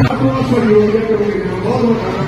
ਆਪਣਾ ਸਹਿਯੋਗ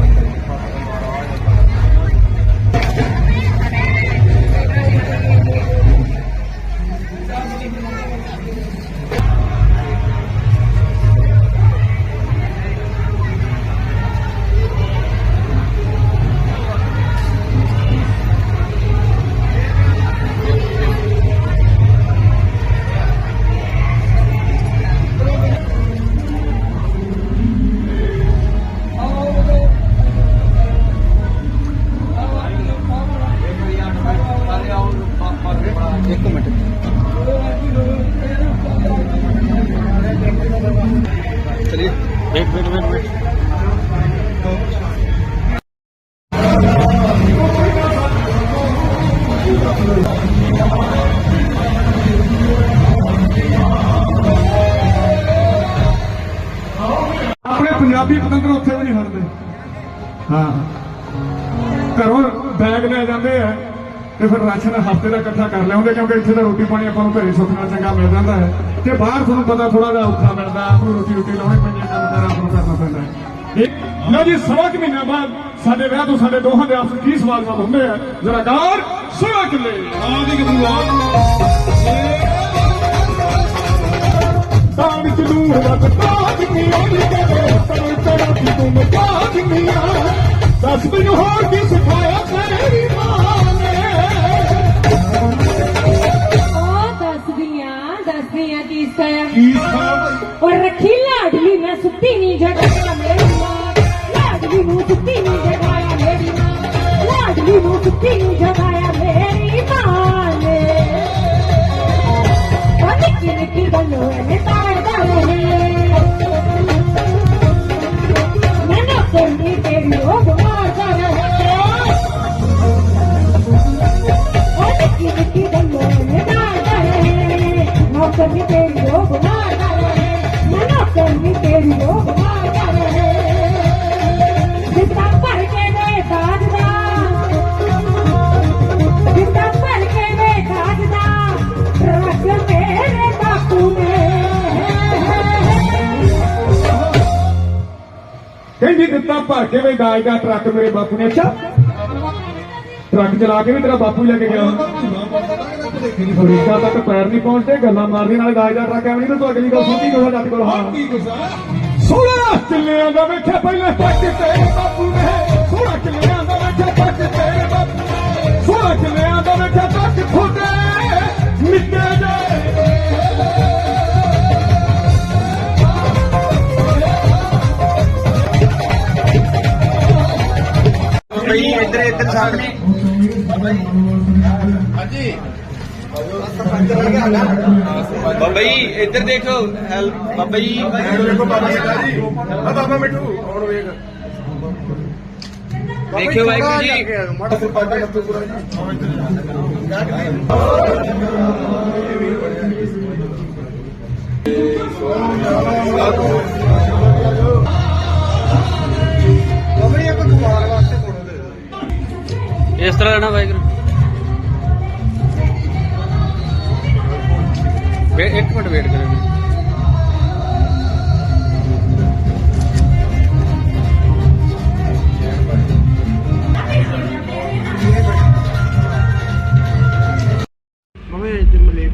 ਜਾਂਦੇ ਆ ਤੇ ਫਿਰ ਰਾਸ਼ਨ ਹਫ਼ਤੇ ਦਾ ਇਕੱਠਾ ਕਰ ਲਿਆਉਂਦੇ ਕਿਉਂਕਿ ਇੱਥੇ ਤਾਂ ਰੋਟੀ ਪਾਣੀ ਆਪਾਂ ਨੂੰ ਘਰੇ ਸੁੱਖ ਨਾਲ ਚੰਗਾ ਮਿਲ ਜਾਂਦਾ ਹੈ ਤੇ ਬਾਹਰ ਤੁਹਾਨੂੰ ਪਤਾ ਥੋੜਾ ਜਿਹਾ ਔਖਾ ਮਿਲਦਾ ਆਪ ਨੂੰ ਰੋਟੀ ਰੋਟੀ ਲਾਉਣੀ ਪੈਂਦੀ ਹੈ ਕੰਮ ਕਾਰ ਆਪ ਨੂੰ ਕਰਨਾ ਪੈਂਦਾ ਹੈ ਲਓ ਜੀ ਸਵਾ ਕੁ ਮਹੀਨਿਆਂ ਬਾਅਦ ਸਾਡੇ ਵਿਆਹ ਤੋਂ ਸਾਡੇ ਦੋਹਾਂ ਦੇ ਆਪਸ ਕੀ ਸਵਾਲ ਜਵਾਬ ਹੁੰਦੇ ਆ ਜਰਾ ਗੌਰ ਸੁਣੋ ਕਿੱਲੇ ਆ ਦੀ ਤਾਂ ਵਿੱਚ ਨੂਰ ਦਾ ਤਾਜ ਨੀ ਉਹਦੀ ਕਰੇ ਤਨ ਤੜਪੀ ਤੂੰ ਮਤਾਜ ਨੀ ਆ ਦੱਸ ਮੈਨੂੰ ਹੋਰ ਕੀ ਸਿਖਾਇਆ ਤੇਰੀ ਮਾਂ ਨੇ ਉਹ ਦੱਸਦੀਆਂ ਦੱਸਦੀਆਂ ਕੀ ਸਿਖਾਇਆ ਕੀ ਸਿਖਾਇਆ ਔਰ ਰੱਖੀ ਲਾਡਲੀ ਮੈਂ ਸੁੱਤੀ ਨਹੀਂ ਜਗਾਇਆ ਮੇਰੀ ਮਾਂ ਲਾਡਲੀ ਨੂੰ ਸੁੱਤੀ ਨਹੀਂ ਜਗਾਇਆ ਮੇਰੀ ਮਾਂ ਲਾਡਲੀ ਨੂੰ ਸੁੱਤੀ ਨਹੀਂ ਜਗਾਇਆ ਮੇਰੀ ਮਾਂ ਨੇ ਉਹ ਨਿੱਕੀ ਨਿੱਕੀ ਗੱਲੋਂ ਇਹਨੇ ਤਾੜਦਾ ਰਹੇ ਮੈਨੂੰ ਕਹਿੰਦੀ ਦਿੱਤਾ ਭਰ ਕੇ ਵੇ ਦਾਜ ਦਾ ਟਰੱਕ ਮੇਰੇ ਬਾਪੂ ਨੇ ਅੱਛਾ ਟਰੱਕ ਚਲਾ ਕੇ ਵੀ ਤੇਰਾ ਬਾਪੂ ਹੀ ਲੈ ਕੇ ਗਿਆ ਅਮਰੀਕਾ ਤੱਕ ਪੈਰ ਨਹੀਂ ਪਹੁੰਚਦੇ ਗੱਲਾਂ ਮਾਰਦੀ ਨਾਲੇ ਦਾਜ ਦਾ ਟਰੱਕ ਐਵੇਂ ਨਹੀਂ ਤਾਂ ਤੂੰ ਅਗਲੀ ਗੱਲ ਸੁਣਦੀ ਕੋਲ ਜੱਟ ਕੋਲ ਹਾਂ ਸੋਹਣਾ ਕਿੱਲਿਆਂ ਦਾ ਵੇਖਿਆ ਪਹਿਲੇ ਪੱਟ ਤੇਰੇ ਬਾਪੂ ਨੇ ਸੋਹਣਾ ਕਿੱਲਿਆਂ ਦਾ ਵੇਖਿਆ ਪੱਟ ਤੇਰੇ ਬਾਪੂ ਨੇ ਸੋਹਣਾ ਕਿੱਲਿਆਂ ਦਾ ਵੇਖਿਆ ਪੱਟ ਬਈ ਇੱਧਰ ਇੱਧਰ ਸਾਹਮਣੇ ਹਾਂਜੀ। ਬਾਬਾ ਜੀ ਇੱਧਰ ਦੇਖੋ ਹੈਲਪ ਬਾਬਾ ਜੀ। ਦੇਖੋ ਬਾਬਾ ਜੀ ਆ ਬਾਬਾ ਮਿੱਠੂ ਹੁਣ ਵੇਖ? ਦੇਖਿਓ ਵਾਹਿਗੁਰੂ ਜੀ। ਮੋਟਾ ਸਰਪੰਚ ਨੱਤੂ ਪੁਰਾ ਜੀ। ਸੋਨਾ ਇਸ ਤਰ੍ਹਾਂ ਰਹਿਣਾ ਵਾਹਿਗੁਰੂ। ਵੇ ਇੱਕ ਮਿੰਟ ਵੇਟ ਕਰੋ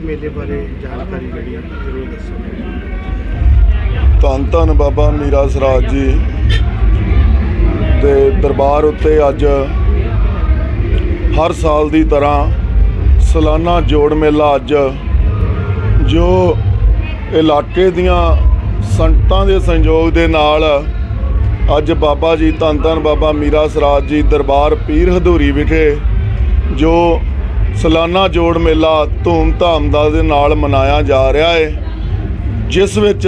ਮੇਲੇ ਬਾਰੇ ਜਾਣਕਾਰੀ ਜਿਹੜੀ ਆ ਜ਼ਰੂਰ ਦੱਸੋ। ਧੰਨ ਧੰਨ ਬਾਬਾ ਮੀਰਾ ਸਰਾਜ ਜੀ ਦੇ ਦਰਬਾਰ ਉੱਤੇ ਅੱਜ ਹਰ ਸਾਲ ਦੀ ਤਰ੍ਹਾਂ ਸਾਲਾਨਾ ਜੋੜ ਮੇਲਾ ਅੱਜ, ਜੋ ਇਲਾਕੇ ਦੀਆਂ ਸੰਗਤਾਂ ਦੇ ਸੰਯੋਗ ਦੇ ਨਾਲ ਅੱਜ ਬਾਬਾ ਜੀ ਧੰਨ ਧੰਨ ਬਾਬਾ ਮੀਰਾ ਸਰਾਜ ਜੀ ਦਰਬਾਰ ਪੀਰ ਹਦੂਰੀ ਵਿਖੇ ਜੋ ਸਾਲਾਨਾ ਜੋੜ ਮੇਲਾ ਧੂਮ-ਧਾਮ ਦਾ ਦੇ ਨਾਲ ਮਨਾਇਆ ਜਾ ਰਿਹਾ ਹੈ ਜਿਸ ਵਿੱਚ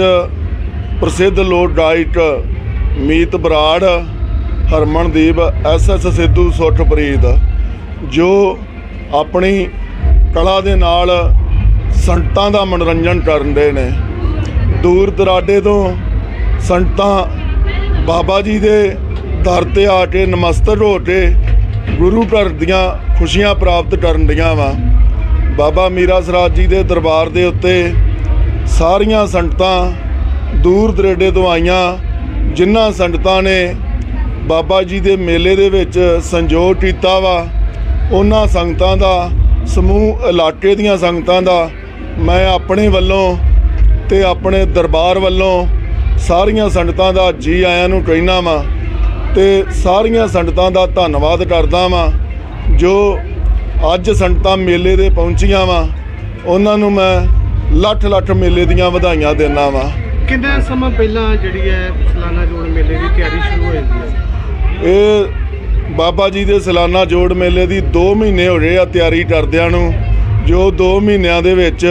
ਪ੍ਰਸਿੱਧ ਲੋਕ ਗਾਇਕ ਮੀਤ ਬਰਾੜ, ਹਰਮਨਦੀਪ ਐਸਐਸ ਸਿੱਧੂ ਸੁੱਖਪ੍ਰੀਤ ਜੋ ਆਪਣੀ ਕਲਾ ਦੇ ਨਾਲ ਸੰਗਤਾਂ ਦਾ ਮਨੋਰੰਜਨ ਕਰਨ ਦੇ ਨੇ। ਦੂਰ ਦਰਾਡੇ ਤੋਂ ਸੰਗਤਾਂ ਬਾਬਾ ਜੀ ਦੇ ਦਰ ਤੇ ਆ ਕੇ ਨਮਸਤਕ ਹੋ ਕੇ ਗੁਰੂ ਘਰ ਦੀਆਂ ਖੁਸ਼ੀਆਂ ਪ੍ਰਾਪਤ ਕਰਨ ਦੀਆਂ ਵਾ। ਬਾਬਾ ਮੀਰਾ ਸਰਾਜ ਜੀ ਦੇ ਦਰਬਾਰ ਦੇ ਉੱਤੇ ਸਾਰੀਆਂ ਸੰਗਤਾਂ ਦੂਰ ਦਰੇਡੇ ਤੋਂ ਆਈਆਂ, ਜਿਨ੍ਹਾਂ ਸੰਗਤਾਂ ਨੇ ਬਾਬਾ ਜੀ ਦੇ ਮੇਲੇ ਦੇ ਵਿੱਚ ਸੰਜੋਗ ਕੀਤਾ ਵਾ। ਉਹਨਾਂ ਸੰਗਤਾਂ ਦਾ ਸਮੂਹ ਇਲਾਕੇ ਦੀਆਂ ਸੰਗਤਾਂ ਦਾ ਮੈਂ ਆਪਣੇ ਵੱਲੋਂ ਤੇ ਆਪਣੇ ਦਰਬਾਰ ਵੱਲੋਂ ਸਾਰੀਆਂ ਸੰਗਤਾਂ ਦਾ ਜੀ ਆਇਆਂ ਨੂੰ ਕਹਿਣਾ ਵਾਂ ਤੇ ਸਾਰੀਆਂ ਸੰਗਤਾਂ ਦਾ ਧੰਨਵਾਦ ਕਰਦਾ ਵਾਂ ਜੋ ਅੱਜ ਸੰਗਤਾਂ ਮੇਲੇ ਦੇ ਪਹੁੰਚੀਆਂ ਵਾਂ। ਉਹਨਾਂ ਨੂੰ ਮੈਂ ਲੱਖ ਲੱਖ ਮੇਲੇ ਦੀਆਂ ਵਧਾਈਆਂ ਦਿੰਦਾ ਵਾਂ। ਕਿੰਨਾ ਸਮਾਂ ਪਹਿਲਾਂ ਜਿਹੜੀ ਹੈ ਸਾਲਾਨਾ ਜੋੜ ਮੇਲੇ ਦੀ ਤਿਆਰੀ ਸ਼ੁਰੂ ਹੋ ਜਾਂਦੀ ਹੈ ਇਹ ਬਾਬਾ ਜੀ ਦੇ ਸਾਲਾਨਾ ਜੋੜ ਮੇਲੇ ਦੀ 2 ਮਹੀਨੇ ਹੋ ਗਏ ਆ ਤਿਆਰੀ ਕਰਦਿਆਂ ਨੂੰ। ਜੋ 2 ਮਹੀਨਿਆਂ ਦੇ ਵਿੱਚ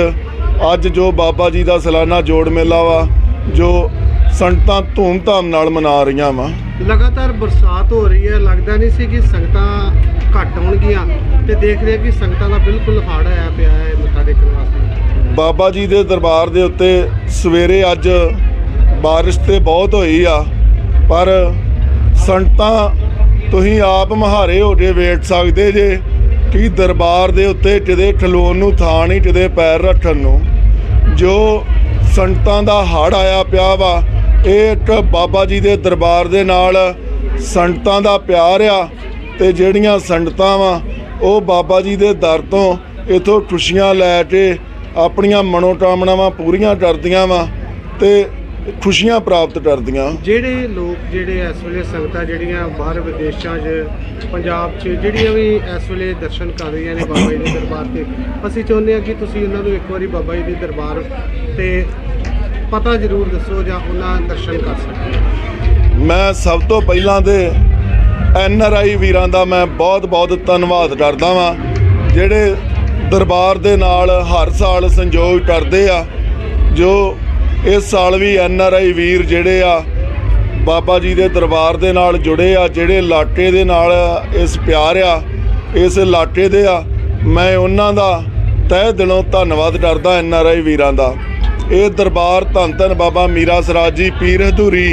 ਅੱਜ ਜੋ ਬਾਬਾ ਜੀ ਦਾ ਸਾਲਾਨਾ ਜੋੜ ਮੇਲਾ ਵਾ ਜੋ ਸੰਗਤਾਂ ਧੂਮ-ਧਾਮ ਨਾਲ ਮਨਾ ਰਹੀਆਂ ਵਾ। ਲਗਾਤਾਰ ਬਰਸਾਤ ਹੋ ਰਹੀ ਹੈ ਲੱਗਦਾ ਨਹੀਂ ਸੀ ਕਿ ਸੰਗਤਾਂ ਘੱਟ ਹੋਣਗੀਆਂ ਤੇ ਦੇਖ ਰਹੇ ਕਿ ਸੰਗਤਾਂ ਦਾ ਬਿਲਕੁਲ ਹੜ ਆਇਆ ਪਿਆ ਹੈ ਮੱਥਾ ਟੇਕਣ ਵਾਸਤੇ। ਬਾਬਾ ਜੀ ਦੇ ਦਰਬਾਰ ਦੇ ਉੱਤੇ ਸਵੇਰੇ ਅੱਜ ਬਾਰਿਸ਼ ਤੇ ਬਹੁਤ ਹੋਈ ਆ ਪਰ ਸੰਗਤਾਂ ਤੁਸੀਂ ਆਪ ਮਹਾਰੇ ਹੋ ਕੇ ਵੇਖ ਸਕਦੇ ਜੇ ਕਿ ਦਰਬਾਰ ਦੇ ਉੱਤੇ ਕਿਤੇ ਖਲੋਣ ਨੂੰ ਥਾਂ ਨਹੀਂ, ਕਿਤੇ ਪੈਰ ਰੱਖਣ ਨੂੰ। ਜੋ ਸੰਗਤਾਂ ਦਾ ਹੜ ਆਇਆ ਪਿਆ ਵਾ, ਇਹ ਇੱਕ ਬਾਬਾ ਜੀ ਦੇ ਦਰਬਾਰ ਦੇ ਨਾਲ ਸੰਗਤਾਂ ਦਾ ਪਿਆਰ ਆ ਤੇ ਜਿਹੜੀਆਂ ਸੰਗਤਾਂ ਵਾ, ਉਹ ਬਾਬਾ ਜੀ ਦੇ ਦਰ ਤੋਂ ਇਥੋਂ ਖੁਸ਼ੀਆਂ ਲੈ ਕੇ ਆਪਣੀਆਂ ਮਨੋਕਾਮਨਾਵਾਂ ਪੂਰੀਆਂ ਕਰਦੀਆਂ ਵਾ ਤੇ ਖੁਸ਼ੀਆਂ ਪ੍ਰਾਪਤ ਕਰਦੀਆਂ। ਜਿਹੜੇ ਲੋਕ ਜਿਹੜੇ ਇਸ ਵੇਲੇ ਸੰਗਤਾਂ ਜਿਹੜੀਆਂ ਬਾਹਰ ਵਿਦੇਸ਼ਾਂ 'ਚ ਪੰਜਾਬ 'ਚ ਜਿਹੜੀਆਂ ਵੀ ਇਸ ਵੇਲੇ ਦਰਸ਼ਨ ਕਰ ਰਹੀਆਂ ਨੇ ਬਾਬਾ ਜੀ ਦੇ ਦਰਬਾਰ ਤੇ ਅਸੀਂ ਚਾਹੁੰਦੇ ਹਾਂ ਕਿ ਤੁਸੀਂ ਉਹਨਾਂ ਨੂੰ ਇੱਕ ਵਾਰੀ ਬਾਬਾ ਜੀ ਦੇ ਦਰਬਾਰ ਤੇ ਪਤਾ ਜ਼ਰੂਰ ਦੱਸੋ ਜਾਂ ਉਹਨਾਂ ਦਰਸ਼ਨ ਕਰ ਸਕਣ। ਮੈਂ ਸਭ ਤੋਂ ਪਹਿਲਾਂ ਤੇ ਐਨ ਆਰ ਆਈ ਵੀਰਾਂ ਦਾ ਮੈਂ ਬਹੁਤ ਬਹੁਤ ਧੰਨਵਾਦ ਕਰਦਾ ਵਾਂ ਜਿਹੜੇ ਦਰਬਾਰ ਦੇ ਨਾਲ ਹਰ ਸਾਲ ਸੰਯੋਗ ਕਰਦੇ ਆ ਜੋ ਇਸ ਸਾਲ ਵੀ ਐਨ ਆਰ ਆਈ ਵੀਰ ਜਿਹੜੇ ਆ, ਬਾਬਾ ਜੀ ਦੇ ਦਰਬਾਰ ਦੇ ਨਾਲ ਜੁੜੇ ਆ, ਜਿਹੜੇ ਲਾਟੇ ਦੇ ਨਾਲ ਇਸ ਪਿਆਰ ਆ, ਇਸ ਲਾਟੇ ਦੇ ਆ, ਮੈਂ ਉਹਨਾਂ ਦਾ ਤਹਿ ਦਿਲੋਂ ਧੰਨਵਾਦ ਕਰਦਾ ਐਨ ਆਰ ਆਈ ਵੀਰਾਂ ਦਾ। ਇਹ ਦਰਬਾਰ ਧੰਨ ਧੰਨ ਬਾਬਾ ਮੀਰਾ ਸਰਾਜ ਜੀ ਪੀਰ ਹਦੂਰੀ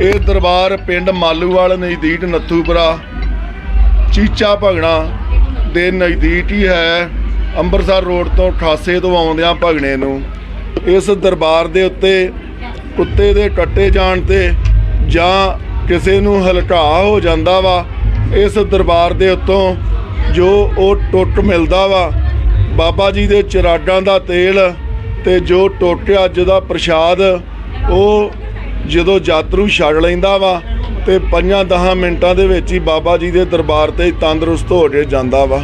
ਇਹ ਦਰਬਾਰ ਪਿੰਡ ਮਾਲੂਵਾਲ ਨਜ਼ਦੀਕ ਨੱਥੂਪੁਰਾ, ਚੀਚਾ ਭਗਣਾ ਦੇ ਨਜ਼ਦੀਕ ਹੀ ਹੈ ਅੰਮ੍ਰਿਤਸਰ ਰੋਡ ਤੋਂ ਖਾਸੇ ਤੋਂ ਆਉਂਦਿਆਂ ਭਗਣੇ ਨੂੰ। ਇਸ ਦਰਬਾਰ ਦੇ ਉੱਤੇ ਕੁੱਤੇ ਦੇ ਕੱਟੇ ਜਾਣ ਤੇ ਜਾਂ ਕਿਸੇ ਨੂੰ ਹਲਕਾ ਹੋ ਜਾਂਦਾ ਵਾ, ਇਸ ਦਰਬਾਰ ਦੇ ਉੱਤੋਂ ਜੋ ਉਹ ਟੁੱਟ ਮਿਲਦਾ ਵਾ, ਬਾਬਾ ਜੀ ਦੇ ਚਿਰਾਗਾਂ ਦਾ ਤੇਲ ਤੇ ਜੋ ਟੋਟਿਆ ਦਾ ਪ੍ਰਸ਼ਾਦ, ਉਹ ਜਦੋਂ ਯਾਤਰੂ ਛੱਡ ਲੈਂਦਾ ਵਾ ਤੇ 5-10 ਮਿੰਟਾਂ ਦੇ ਵਿੱਚ ਹੀ ਬਾਬਾ ਜੀ ਦੇ ਦਰਬਾਰ ਤੇ ਤੰਦਰੁਸਤ ਹੋ ਕੇ ਜਾਂਦਾ ਵਾ।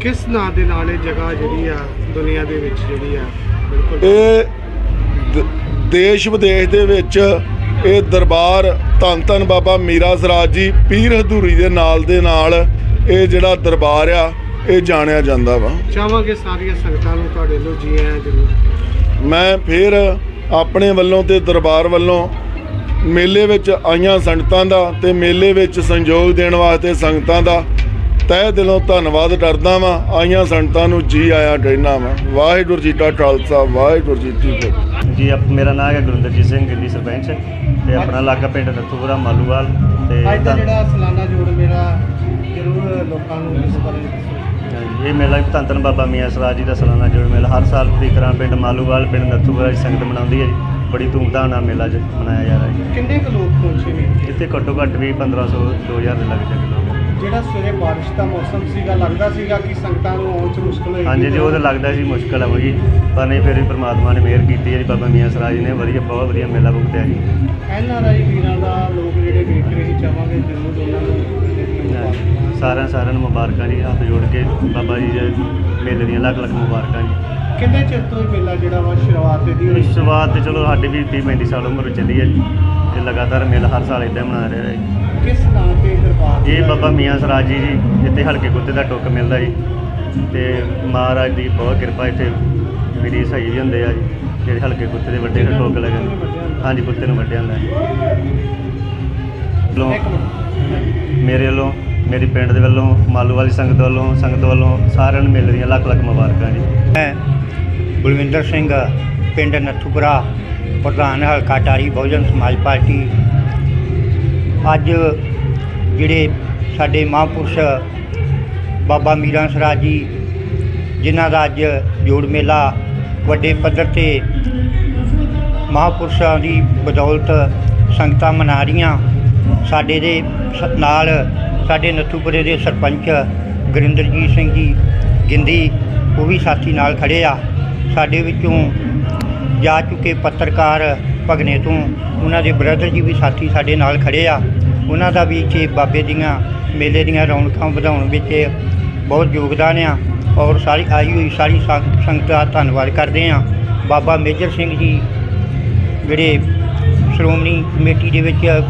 ਕਿਸ ਨਾਂ ਦੇ ਨਾਲ ਇਹ ਜਗ੍ਹਾ ਜਿਹੜੀ ਆ ਦੁਨੀਆ ਦੇ ਵਿੱਚ ਜਿਹੜੀ ਆ? ਇਹ ਦੇਸ਼ ਵਿਦੇਸ਼ ਦੇ ਵਿੱਚ ਇਹ ਦਰਬਾਰ ਧੰਨ ਧੰਨ ਬਾਬਾ ਮੀਰਾ ਸਰਾਜ ਜੀ ਪੀਰ ਹਦੂਰੀ ਦੇ ਨਾਲ ਦੇ ਨਾਲ ਇਹ ਜਿਹੜਾ ਦਰਬਾਰ ਆ ਇਹ ਜਾਣਿਆ ਜਾਂਦਾ ਵਾ। ਚਾਹਾਂਗੇ ਸਾਰੀਆਂ ਸੰਗਤਾਂ ਨੂੰ ਤੁਹਾਡੇ ਲੋ ਜੀ ਆਇਆਂ ਜ਼ਰੂਰ ਮੈਂ ਫਿਰ ਆਪਣੇ ਵੱਲੋਂ ਤੇ ਦਰਬਾਰ ਵੱਲੋਂ ਮੇਲੇ ਵਿੱਚ ਆਈਆਂ ਸੰਗਤਾਂ ਦਾ ਤੇ ਮੇਲੇ ਵਿੱਚ ਸੰਯੋਗ ਦੇਣ ਵਾਸਤੇ ਸੰਗਤਾਂ ਦਾ ਤਹਿ ਦਿਲੋਂ ਧੰਨਵਾਦ ਕਰਦਾ ਵਾਂ ਆਈਆਂ ਸੰਗਤਾਂ ਨੂੰ ਜੀ ਆਇਆਂ ਕਹਿਣਾ ਵਾਂ। ਵਾਹਿਗੁਰੂ ਜੀ ਕਾ ਖਾਲਸਾ ਵਾਹਿਗੁਰੂ ਜੀ ਕੀ ਫਤਿਹ। ਜੀ ਆਪ- ਮੇਰਾ ਨਾਮ ਹੈ ਗੁਰਿੰਦਰਜੀਤ ਸਿੰਘ ਗਿੱਲੀ ਸਰਪੰਚ ਤੇ ਆਪਣਾ ਇਲਾਕਾ ਪਿੰਡ ਨੱਥੂਪੁਰਾ ਮਾਲੂਵਾਲ ਤੇ ਅੱਜ ਦਾ ਧੰਨ- ਜਿਹੜਾ ਸਾਲਾਨਾ ਜੋੜ ਮੇਲਾ ਜ਼ਰੂਰ ਲੋਕਾਂ ਨੂੰ ਇਸ ਬਾਰੇ ਦੱਸੋ। ਇਹ ਮੇਲਾ ਧੰਨ ਧੰਨ ਬਾਬਾ ਮੀਆਂ ਸਰਾਜ ਜੀ ਦਾ ਸਾਲਾਨਾ ਜੋੜ ਮੇਲਾ। ਹਰ ਸਾਲ ਤਰ੍ਹਾਂ ਪਿੰਡ ਮਾਲੂਵਾਲ ਪਿੰਡ ਨੱਥੂਪੁਰਾ ਦੀ ਸੰਗਤ ਮਨਾਉਂਦੀ ਹੈ ਜੀ। ਬੜੀ ਧੂਮਧਾਮ ਨਾਲ ਮੇਲਾ ਜ ਮਨਾਇਆ ਜਾ ਰਿਹਾ ਹੈ ਕਿੰਨੇ ਕੁ ਲੋਕ ਪਹੁੰਚੇ ਨੇ ਇੱਥੇ? ਘੱਟੋ ਘੱਟ ਵੀ 1500 2000 ਦੇ ਲੱਗ ਜਾਗੇ ਲੋਕ ਜਿਹੜਾ ਸਵੇਰੇ ਬਾਰਿਸ਼ ਦਾ ਮੌਸਮ ਸੀਗਾ ਲੱਗਦਾ ਸੀਗਾ ਕਿ ਸੰਗਤਾਂ ਨੂੰ ਆਉਣ 'ਚ ਮੁਸ਼ਕਲ ਹੋਏਗੀ ਹਾਂਜੀ ਜੀ ਉਹ ਤਾਂ ਲੱਗਦਾ ਸੀ ਮੁਸ਼ਕਲ ਹੈ ਜੀ ਪਰ ਨਹੀਂ ਫਿਰ ਵੀ ਪ੍ਰਮਾਤਮਾ ਨੇ ਮਿਹਰ ਕੀਤੀ ਹੈ ਜੀ ਬਾਬਾ ਮੀਆਂ ਸਰਾਜ ਨੇ ਵਧੀਆ ਬਹੁਤ ਵਧੀਆ ਮੇਲਾ ਭੁਗਤਿਆ ਜੀ ਐਨ ਆਰ ਆਈ ਵੀਰਾਂ ਦਾ ਲੋਕ ਜਿਹੜੇ ਵੇਖ ਰਹੇ ਸੀ ਚਾਹਾਂਗੇ ਜ਼ਰੂਰ ਉਹਨਾਂ ਨੂੰ। ਸਾਰਿਆਂ ਸਾਰਿਆਂ ਨੂੰ ਮੁਬਾਰਕਾਂ ਜੀ ਹੱਥ ਜੋੜ ਕੇ ਬਾਬਾ ਜੀ ਦੇ ਮੇਲੇ ਦੀਆਂ ਲੱਖ ਲੱਖ ਮੁਬਾਰਕਾਂ ਜੀ ਕਿੰਨੇ ਚਿਰ ਤੋਂ ਇਹ ਮੇਲਾ ਜਿਹੜਾ ਵਾ ਸ਼ੁਰੂਆਤ ਇਹਦੀ ਹੋਈ ਸ਼ੁਰੂਆਤ ਤੇ ਚਲੋ ਸਾਡੀ ਵੀ 30 35 ਸਾਲ ਉਮਰ ਚੱਲੀ ਹੈ ਜੀ ਤੇ ਲਗਾਤਾਰ ਮੇਲਾ ਹਰ ਸਾਲ ਇਦਾਂ ਮਨਾ ਰਿਹਾ ਹੈ। ਕਿਸ ਨਾਂ ਤੇ ਦਰਬਾਰ ਇਹ? ਬਾਬਾ ਮੀਆਂ ਸਰਾਜ ਜੀ ਜੀ ਇੱਥੇ ਹਲਕੇ ਕੁੱਤੇ ਦਾ ਟੁੱਕ ਮਿਲਦਾ ਜੀ। ਤੇ ਮਹਾਰਾਜ ਦੀ ਬਹੁਤ ਕਿਰਪਾ ਇੱਥੇ ਮੇਰੀ ਸਹੀ ਵੀ ਹੁੰਦੇ ਆ ਜੀ ਜਿਹੜੇ ਹਲਕੇ ਕੁੱਤੇ ਦੇ ਵੱਡੇ ਨੂੰ ਟੁੱਕ ਲੱਗਣ ਹਾਂਜੀ ਕੁੱਤੇ ਨੂੰ ਵੱਢਿਆ ਹੁੰਦਾ ਜੀ। ਮੇਰੇ ਵੱਲੋਂ ਮੇਰੀ ਪਿੰਡ ਦੇ ਵੱਲੋਂ ਮਾਲੂ ਵਾਲੀ ਸੰਗਤ ਵੱਲੋਂ ਸੰਗਤ ਵੱਲੋਂ ਸਾਰਿਆਂ ਨੂੰ ਮੇਲੇ ਦੀਆਂ ਲੱਖ ਲੱਖ ਮੁਬਾਰਕਾਂ ਜੀ। ਮੈਂ ਬਲਵਿੰਦਰ ਸਿੰਘ ਪਿੰਡ ਨੱਥੂਪੁਰਾ ਪ੍ਰਧਾਨ ਹਲਕਾ ਟਾਰੀ ਬਹੁਜਨ ਸਮਾਜ ਪਾਰਟੀ ਅੱਜ ਜਿਹੜੇ ਸਾਡੇ ਮਹਾਂਪੁਰਸ਼ ਬਾਬਾ ਮੀਰਾਂ ਸਰਾਜ ਜੀ, ਜਿਨ੍ਹਾਂ ਦਾ ਅੱਜ ਜੋੜ ਮੇਲਾ ਵੱਡੇ ਪੱਧਰ ਤੇ ਮਹਾਂਪੁਰਸ਼ਾਂ ਦੀ ਬਦੌਲਤ ਸੰਗਤਾਂ ਮਨਾ ਰਹੀਆਂ, ਸਾਡੇ ਦੇ ਸ- ਨਾਲ ਸਾਡੇ ਨੱਥੂਪੁਰੇ ਦੇ ਸਰਪੰਚ ਗੁਰਿੰਦਰਜੀਤ ਸਿੰਘ ਜੀ ਗਿੰਦੀ, ਉਹ ਵੀ ਸਾਥੀ ਨਾਲ ਖੜੇ ਆ। ਸਾਡੇ ਵਿੱਚੋਂ ਜਾ ਚੁੱਕੇ ਪੱਤਰਕਾਰ ਭਗਨੇ ਤੋਂ। ਉਹਨਾਂ ਦੇ ਬ੍ਰਦਰ ਜੀ ਵੀ ਸਾਥੀ ਸਾਡੇ ਨਾਲ ਖੜੇ ਆ। ਉਹਨਾਂ ਦਾ ਵੀ ਇੱਥੇ ਬਾਬੇ ਦੀਆਂ ਮੇਲੇ ਦੀਆਂ ਰੌਣਕਾਂ ਵਧਾਉਣ ਵਿੱਚ ਬਹੁਤ ਯੋਗਦਾਨ ਆ। ਔਰ ਸਾਰੀ ਆਈ ਹੋਈ ਸਾਰੀ ਸੰਗ- ਸੰਗਤ ਦਾ ਧੰਨਵਾਦ ਕਰਦੇ ਆ। ਬਾਬਾ ਮੇਜਰ ਸਿੰਘ ਜੀ ਜਿਹੜੇ ਸ਼੍ਰੋਮਣੀ ਕਮੇਟੀ ਦੇ ਵਿੱਚ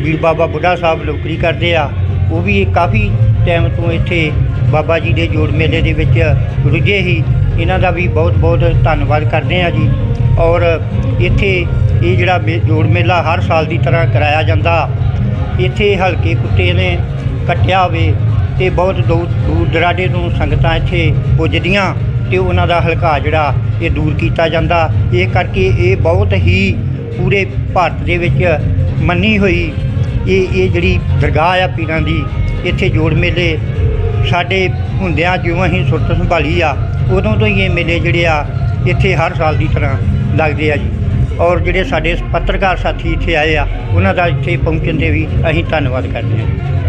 ਵੀਰ ਬਾਬਾ ਬੁੱਢਾ ਸਾਹਿਬ ਨੌਕਰੀ ਕਰਦੇ ਆ, ਉਹ ਵੀ ਕਾਫੀ ਟਾਈਮ ਤੋਂ ਇੱਥੇ ਬਾਬਾ ਜੀ ਦੇ ਜੋੜ ਮੇਲੇ ਦੇ ਵਿੱਚ ਰੁੱਝੇ ਹੀ ਇਹਨਾਂ ਦਾ ਵੀ ਬਹੁਤ ਬਹੁਤ ਧੰਨਵਾਦ ਕਰਦੇ ਆ ਜੀ। ਔਰ ਇੱਥੇ ਇਹ ਜਿਹੜਾ ਮੇ- ਜੋੜ ਮੇਲਾ ਹਰ ਸਾਲ ਦੀ ਤਰ੍ਹਾਂ ਕਰਾਇਆ ਜਾਂਦਾ। ਇੱਥੇ ਹਲਕੇ ਕੁੱਤੇ ਨੇ ਕੱਟਿਆ ਹੋਵੇ ਤੇ ਬਹੁਤ ਦੂਰ ਦੂਰ ਦਰਾਡੇ ਤੋਂ ਸੰਗਤਾਂ ਇੱਥੇ ਪੁੱਜਦੀਆਂ ਤੇ ਉਹਨਾਂ ਦਾ ਹਲਕਾ ਜਿਹੜਾ ਇਹ ਦੂਰ ਕੀਤਾ ਜਾਂਦਾ। ਇਹ ਕਰਕੇ ਇਹ ਬਹੁਤ ਹੀ ਪੂਰੇ ਭਾਰਤ ਦੇ ਵਿੱਚ ਮੰਨੀ ਹੋਈ ਇਹ ਇਹ ਜਿਹੜੀ ਦਰਗਾਹ ਆ ਪੀਰਾਂ ਦੀ, ਇੱਥੇ ਜੋੜ ਮੇਲੇ ਸਾਡੇ ਹੁੰਦਿਆਂ ਜਿਉਂ ਅਸੀਂ ਸੁਰਤ ਸੰਭਾਲੀ ਆ, ਉਦੋਂ ਤੋਂ ਹੀ ਇਹ ਮੇਲੇ ਜਿਹੜੇ ਆ ਇੱਥੇ ਹਰ ਸਾਲ ਦੀ ਤਰ੍ਹਾਂ ਲੱਗਦੇ ਆ ਜੀ। ਔਰ ਜਿਹੜੇ ਸਾਡੇ ਪੱਤਰਕਾਰ ਸਾਥੀ ਇੱਥੇ ਆਏ ਆ, ਉਹਨਾਂ ਦਾ ਇੱਥੇ ਪਹੁੰਚਣ ਦੇ ਵੀ ਅਸੀਂ ਧੰਨਵਾਦ ਕਰਦੇ ਹਾਂ।